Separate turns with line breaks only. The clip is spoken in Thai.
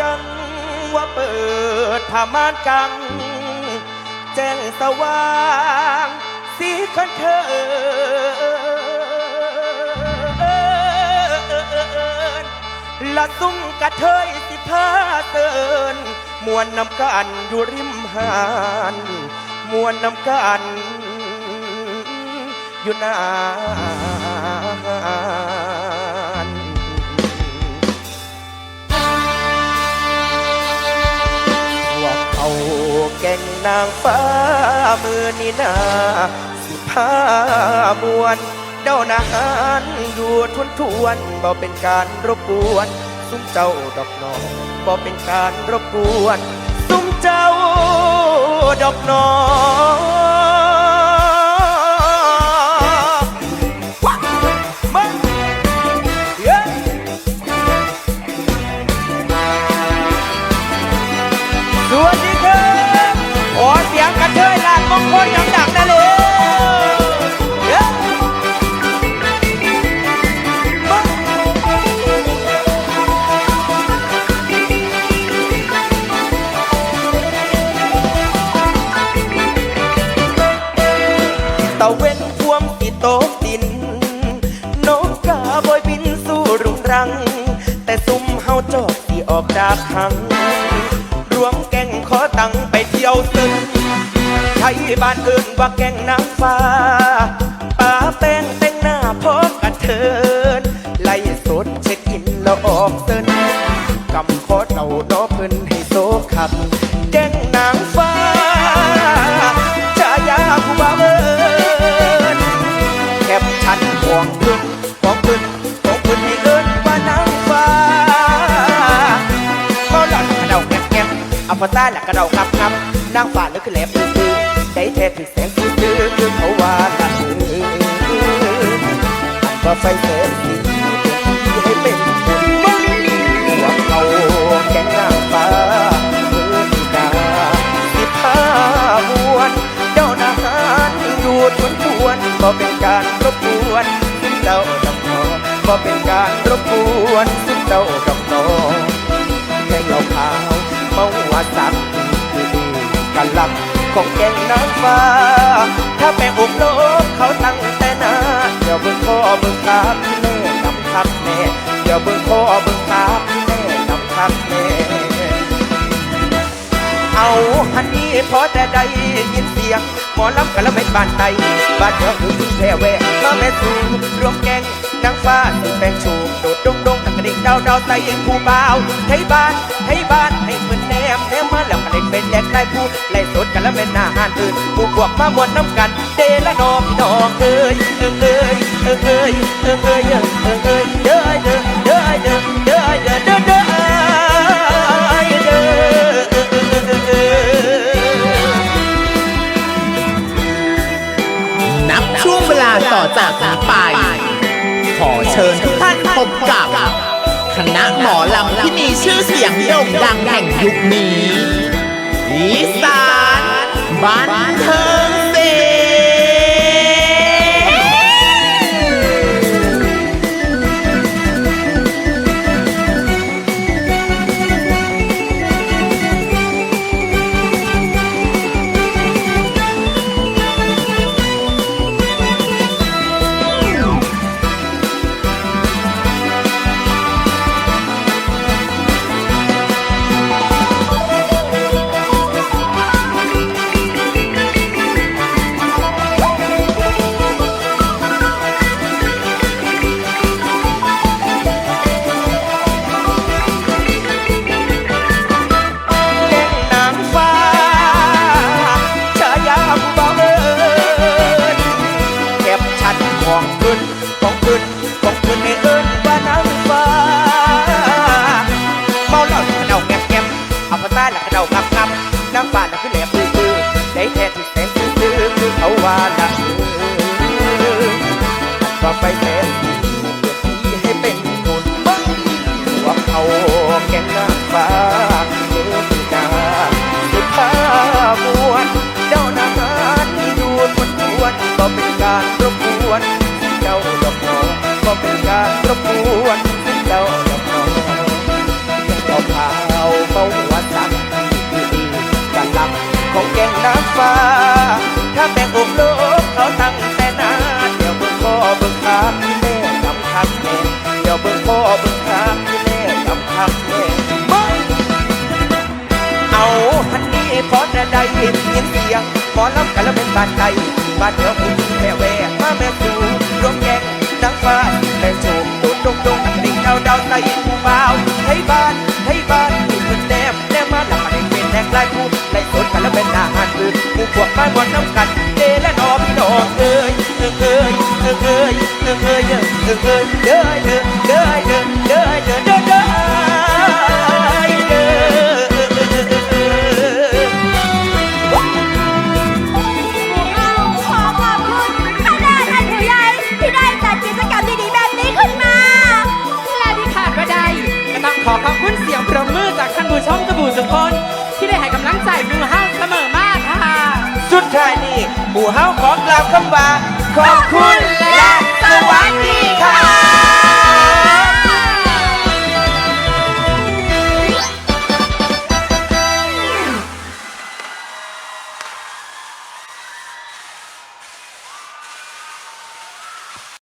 จัง ว่าเปิดพม่านกัง แจ้งสว่าง สีคันเธอละตุ้งกระเทยสิพาเตือนมวนนำกันอยู่ริมหานมวนนำกันอยู่นานว่า นางฟ้ามือนีนาสิพามวนเด้านานอยู่ทวนทวนบ่เป็นการรบกวนซุ้มเจ้าดอกนอบ่เป็นการรบกวนซุ้มเจ้าดอกนอง ยลานดังๆนะเลยเย้มาตะเว้นท่วมติโตกดิน นกกาบอยบินสู่รุงรัง แต่ซุ่มเฮาจอกที่ออกจากหัง รวมแก่งขอตังไปเที่ยวซึ้ง ใช้บ้านอื่นว่าแก่งนางฟ้าป่าแป้งแต่งหน้าพบกันเทินไล่สดเช็คอินแล้วออกเซินกำขอเราดอเพิ่นให้โซขับ แก่งนางฟ้าชายาผู้บ่าวเอิญแคบชันห่วงเพึ่งห่วงพึ่งห่วงพึ่งที่เอิ้นว่านางฟ้าเมาหลอดกระเดาแก็บแก็บอัลฟาต้าหลักกระเดาครับครับนางฟ้าลึกขึ้นแหลมตื้อ ใจแท้ถึงแสงตื้อคือเขาว่ากันอันว่าไฟแสงสีให้เป็นบุญหัวเขาแก่งนางฟ้ามือดีกาสิพามวนเจ้านานอยู่ทวนทวนๆบ่เป็นการรบกวนซึ่งเจ้าดอกนอบ่เป็นการรบกวนซึ่งเจ้าดอกนอแกงเหล่าขาวเมาหัวสักคือดีกันลำ ของแกงน้ำฟ้า ถ้าแม่อกโลกเขาตั้งแต่นาเดี๋ยวเบิ่งคอเบิ่งขาพี่แม่นำคักแม่เดี๋ยวเบิ่งคอเบิ่งขาพี่แม่นำคักแม่เอาฮันนี่พอแต่ได้ยินเสียงหมอลำกะละเม็ดบานไตบ้านเมืองหูสิงแพรแวะมาแม่สูรวมแกงนางฟ้าสิแปงชูโดดดงดงตะกระดิ่งดาวดาวใส่ผู้บ่าวให้บ้านให้บ้านให้เพื่อนแนมแนมมาแล้วกระ เด็นเป็นแดกได้ผู้ไล่สดกันและเม็น้าหานอื่นผู้พวกมามวนน้ำกัน เดละนอพี่น้องเอ้ยเอ้ยเอ้ยเอ้ยเอ้ยเอ้ยเอ้ยเอ้ยเอ้ยเด้อเด้อเด้อเด้อเด้อเด้อเด้อเด้อ
นับช่วงเวลาต่อจากนี้ไป ขอเชิญทุกท่านพบกับคณะหมอลำที่มีชื่อเสียงโด่งดังแห่งยุคนี้ อีสานบันเทิง
เสียงหมอลำกันแล้วเป็นบานไก่บ้านเดียวคุณแม่แวกมาแม่สูรวมแกงนังฟ้าแต่โฉมตุ้ดงดงดิ่งดาวดาวใส่ผู้บ่าวให้บ้านให้บ้านอยู่เพิ่นแนมแนมมาหลับมาได้เป็นแนกลายผู้ไล่สนกันแล้วเป็นทหารอื่นผู้พวกไม้บอลน้ำกัน
คุณ
เสียงประมือจากท่านผู้ชมสบู่สุคน ที่ได้ให้กำลังใจมูเฮาเสมอมากค่ะ
สุดท้ายนี้หมู่เฮาขอกล่าวคำว่าขอบคุณและสวัสดีค่ะ